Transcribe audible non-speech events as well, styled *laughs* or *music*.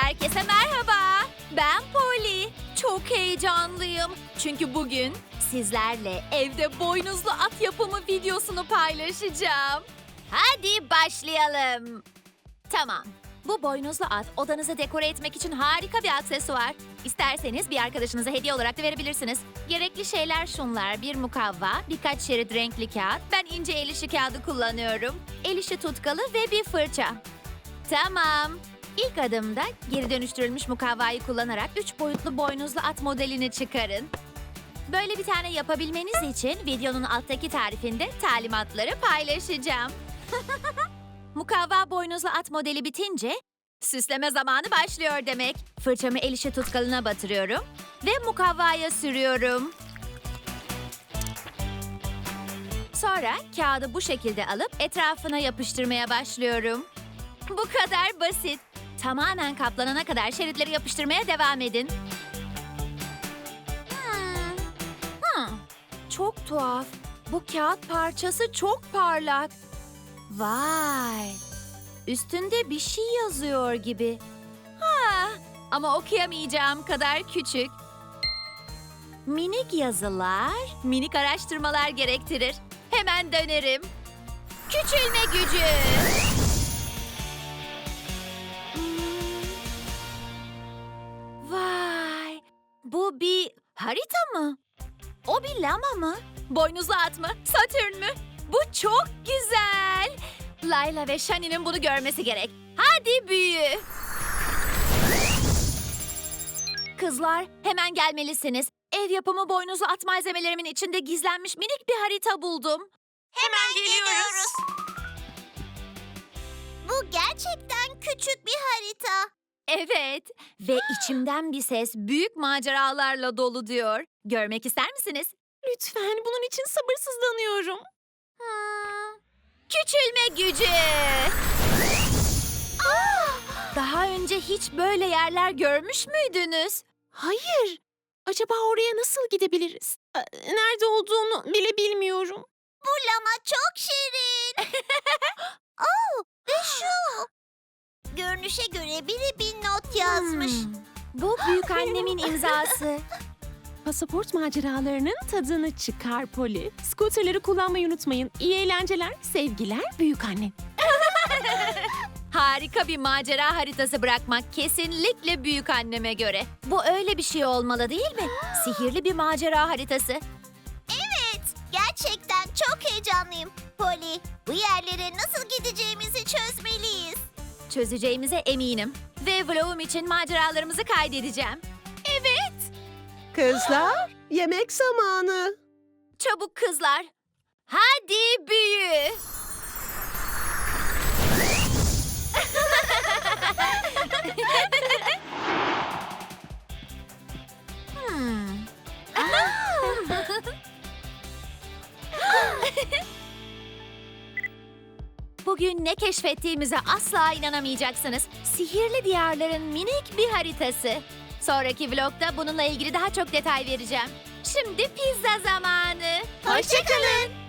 Herkese merhaba. Ben Polly. Çok heyecanlıyım. Çünkü bugün sizlerle evde boynuzlu at yapımı videosunu paylaşacağım. Hadi başlayalım. Tamam. Bu boynuzlu at odanızı dekore etmek için harika bir aksesuar. İsterseniz bir arkadaşınıza hediye olarak da verebilirsiniz. Gerekli şeyler şunlar. Bir mukavva, birkaç şerit renkli kağıt. Ben ince el işi kağıdı kullanıyorum. El işi tutkalı ve bir fırça. Tamam. İlk adımda geri dönüştürülmüş mukavvayı kullanarak üç boyutlu boynuzlu at modelini çıkarın. Böyle bir tane yapabilmeniz için videonun alttaki tarifinde talimatları paylaşacağım. *laughs* Mukavva boynuzlu at modeli bitince süsleme zamanı başlıyor demek. Fırçamı el işi tutkalına batırıyorum ve mukavvaya sürüyorum. Sonra kağıdı bu şekilde alıp etrafına yapıştırmaya başlıyorum. Bu kadar basit. Tamamen kaplanana kadar şeritleri yapıştırmaya devam edin. Hmm. Hmm. Çok tuhaf. Bu kağıt parçası çok parlak. Vay. Üstünde bir şey yazıyor gibi. Ha, ama okuyamayacağım kadar küçük. Minik yazılar, minik araştırmalar gerektirir. Hemen dönerim. Küçülme gücü. Bir harita mı? O bir lama mı? Boynuzlu at mı? Satürn mü? Bu çok güzel. Layla ve Shani'nin bunu görmesi gerek. Hadi büyü. Kızlar hemen gelmelisiniz. Ev yapımı boynuzlu at malzemelerimin içinde gizlenmiş minik bir harita buldum. Hemen geliyoruz. Bu gerçekten. Evet ve içimden bir ses büyük maceralarla dolu diyor. Görmek ister misiniz? Lütfen bunun için sabırsızlanıyorum. Hmm, Küçülme gücü. Daha önce hiç böyle yerler görmüş müydünüz? Hayır. Acaba oraya nasıl gidebiliriz? Ee, Nerede olduğunu bile bilmiyorum. Bu lama çok şirin. *laughs* oh, ve şu. Görünüşe göre biri bir yazmış. Hmm, Bu büyük annemin imzası. *laughs* Pasaport maceralarının tadını çıkar Poli. Scooterları kullanmayı unutmayın. İyi eğlenceler, sevgiler büyük anne. *laughs* Harika bir macera haritası bırakmak kesinlikle büyük anneme göre. Bu öyle bir şey olmalı değil mi? *gasps* Sihirli bir macera haritası. Evet, gerçekten çok heyecanlıyım. Polly, bu yerlere nasıl gideceğimizi çözmeliyiz. Çözeceğimize eminim. Ve vlogum için maceralarımızı kaydedeceğim. Kızlar, yemek zamanı. Çabuk kızlar. Hadi büyü. Bugün ne keşfettiğimize asla inanamayacaksınız. Sihirli diyarların minik bir haritası. Sonraki vlogda bununla ilgili daha çok detay vereceğim. Şimdi pizza zamanı. Hoşçakalın.